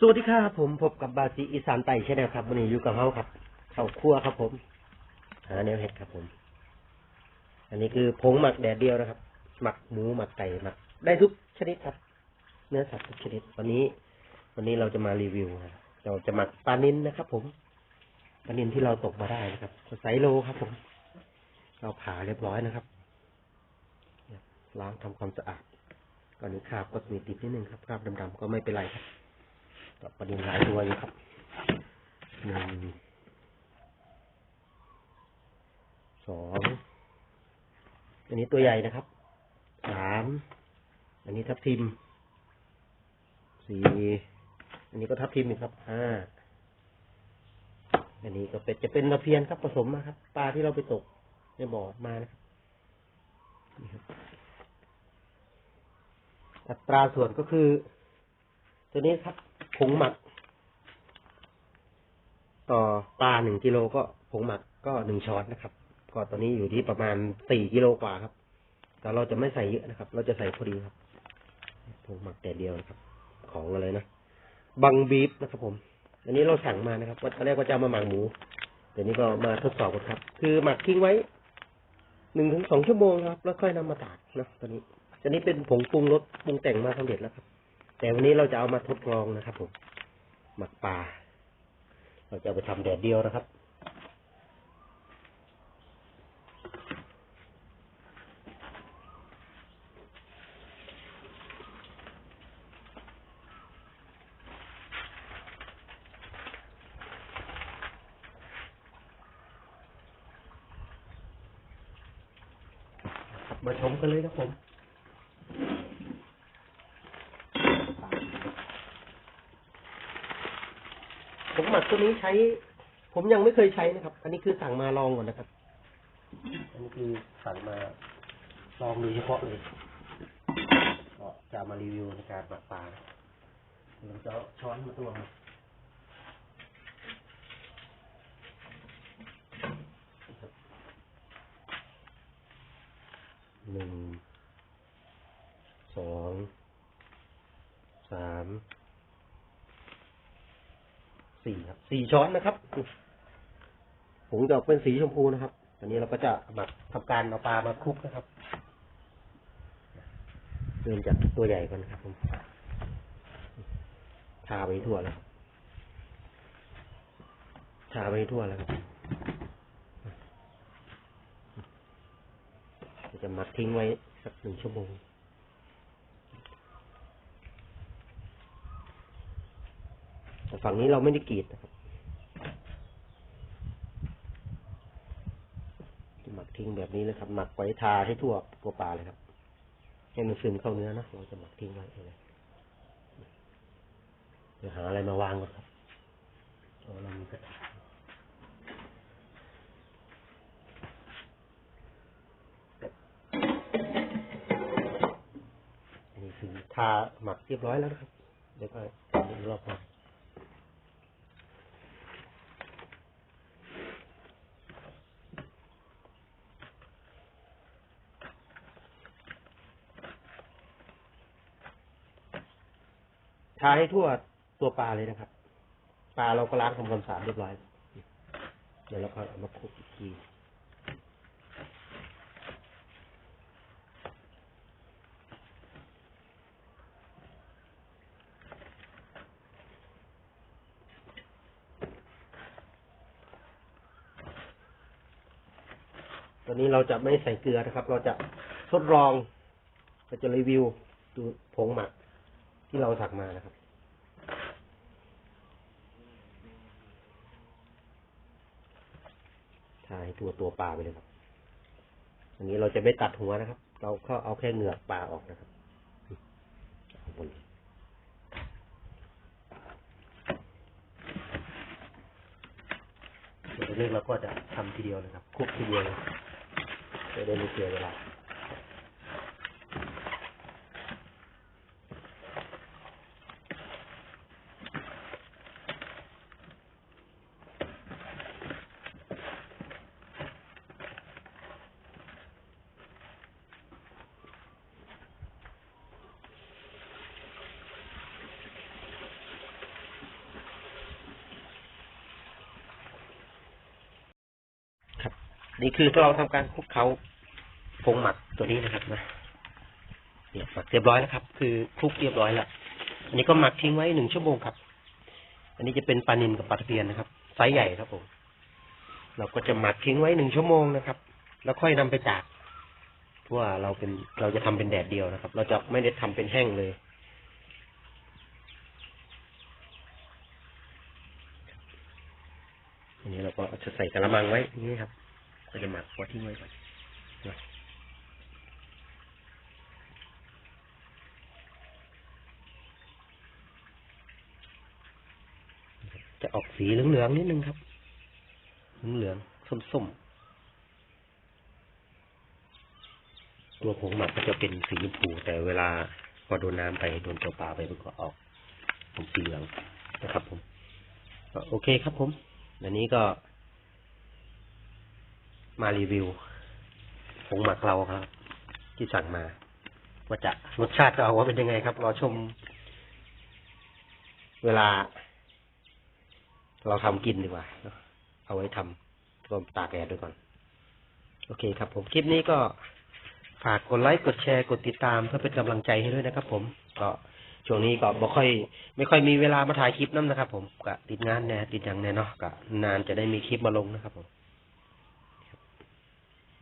สวัสดีครับผมพบกับบาซีอีสานไต่ใช่ไหมครับวันนี้อยู่กับเฮาครับเข้าคั่วครับผมหาแนวเห็ดครับผม อันนี้คือผงหมักแดดเดียวนะครับ หมักหมูหมักไก่หมัก ได้ทุกชนิดครับ เนื้อสัตว์ทุกชนิด วันนี้ วันนี้เราจะมารีวิวนะครับเราจะหมักปลานินนะครับ ผมปลานินที่เราตกมาได้นะครับไซโลครับ ผม เราผ่าเรียบร้อยนะครับล้างทำความสะอาดก่อนนี้คราบก็มีติดนิดนึงครับคราบดำๆก็ไม่เป็นไรครับ กับประเด็นหลายตัวอยู่ครับหนึ่งสองอันนี้ตัวใหญ่นะครับสามอันนี้ทับทิมสี่อันนี้ก็ทับทิมอีกครับห้าอันนี้ก็เป็นจะเป็นตะเพียนครับผสมมาครับปลาที่เราไปตกในบ่อมานะครับนี่ครับอัตราส่วนก็คือ ตัวนี้ครับ ผงหมัก ต่อปลาหนึ่งกิโลก็ผงหมักก็หนึ่งช้อนนะครับ ก็ตอนนี้อยู่ที่ประมาณสี่กิโลกว่าครับ แต่เราจะไม่ใส่เยอะนะครับ เราจะใส่พอดีครับผงหมักแต่เดียวนะครับ ของอะไรนะบังบีฟนะครับ ผม อันนี้เราสั่งมานะครับว่าตอนแรกว่าจะมาหมักหมูเดี๋ยวนี้ก็มาทดสอบกันครับ คือหมักทิ้งไว้หนึ่งถึงสองชั่วโมงครับ แล้วค่อยนำมาตากนะตอนนี้อันนี้เป็นผงปรุงรสปรุงแต่งมาสำเร็จแล้วครับ แต่วันนี้เราจะเอามาทดลองนะครับผมหมักปลาเราจะเอาไปทำแดดเดียวนะครับ มาชมกันเลยครับผม ผมหมักตัวนี้ใช้ ผมยังไม่เคยใช้นะครับ อันนี้คือสั่งมาลองก่อนนะครับ อันนี้คือสั่งมาลองโดยเฉพาะเลยก็จะมารีวิวในการหมักปลานะเราจะช้อนมาตวงครับหนึ่ง สอง สาม สี่ครับสี่ช้อนนะครับผงจะออกเป็นสีชมพูนะครับ อันนี้เราก็จะหมักทำการเอาปลามาคลุกนะครับเริ่มจากตัวใหญ่ก่อนครับผมทาไปทั่วแล้วทาไปทั่วแล้วครับจะหมักทิ้งไว้สักหนึ่งชั่วโมง แต่ ฝั่งนี้เราไม่ได้กรีดนะครับหมักทิ้งแบบนี้เลยครับ หมักไว้ทาให้ทั่วตัวปลาเลยครับให้มันซึมเข้าเนื้อนะเราจะหมักทิ้งไว้เลยเดี๋ยวหาอะไรมาวางก่อนครับเรามีกระถางนนี้คือทาหมักเรียบร้อยแล้วนะครับ เดี๋ยวก็รอบหน้า ทาให้ทั่วตัวปลาเลยนะครับ ปลาเราก็ล้างทำความสะอาดเรียบร้อย เดี๋ยวเราก็เอามาคลุกอีกทีตอนนี้เราจะไม่ใส่เกลือนะครับ เราจะทดลองเราจะรีวิวดูผงหมักที่เราสั่งมานะครับ ทายตัวตัวปลาไปเลยครับอันนี้เราจะไม่ตัดหัวนะครับ เราก็เอาแค่เหงือกปลาออกนะครับเอาบนเรื่องเราก็จะทำทีเดียวนะครับคุกทีเดียวเลยจะได้ไม่เสียเวลา ค นี่คือเราทำการคลุกเคล้าผงหมักตัวนี้นะครับนะเนี่ยหมักเรียบร้อยแล้วครับ คือคลุกเรียบร้อยแล้วอันนี้ก็หมักทิ้งไว้หนึ่งชั่วโมงครับ อันนี้จะเป็นปลานิลกับปลาตะเพียนนะครับไซส์ใหญ่ครับผมเราก็จะหมักทิ้งไว้หนึ่งชั่วโมงนะครับ แล้วค่อยนำไปตากเพราะว่าเราเป็นเราจะทำเป็นแดดเดียวนะครับ เราจะไม่ได้ทำเป็นแห้งเลยอันนี้เราก็จะใส่กระมังไว้อย่างนี้ครับ ก็จะหมักไว้ทิ้งไว้ก่อนนะจะออกสีเหลืองๆนิดนึงครับ เหลืองๆส้มๆ ตัวผงหมักก็จะเป็นสีชมพูแต่เวลาพอโดนน้ำไปโดนตัวปลาไปมันก็ออกเป็นสีเหลืองนะครับผม โอเคครับผม อันนี้ก็ มารีวิวผงหมักเราครับ ที่สั่งมา ว่าจะรสชาติจะเอาว่าเป็นยังไงครับรอชม เวลา เราทำกินดีกว่า เอาไว้ทำก็ตากแดดด้วยก่อน โอเคครับ ผมคลิปนี้ก็ฝากกดไลค์กดแชร์กดติดตามเพื่อเป็นกำลังใจให้ด้วยนะครับ ผมก็ช่วงนี้ก็บ่ค่อย ไม่ค่อยมีเวลามาถ่ายคลิปน้ำนะครับ ผมก็ติดงานแน่ติดอย่างแน่เนาะก็นานจะได้มีคลิปมาลงนะครับผม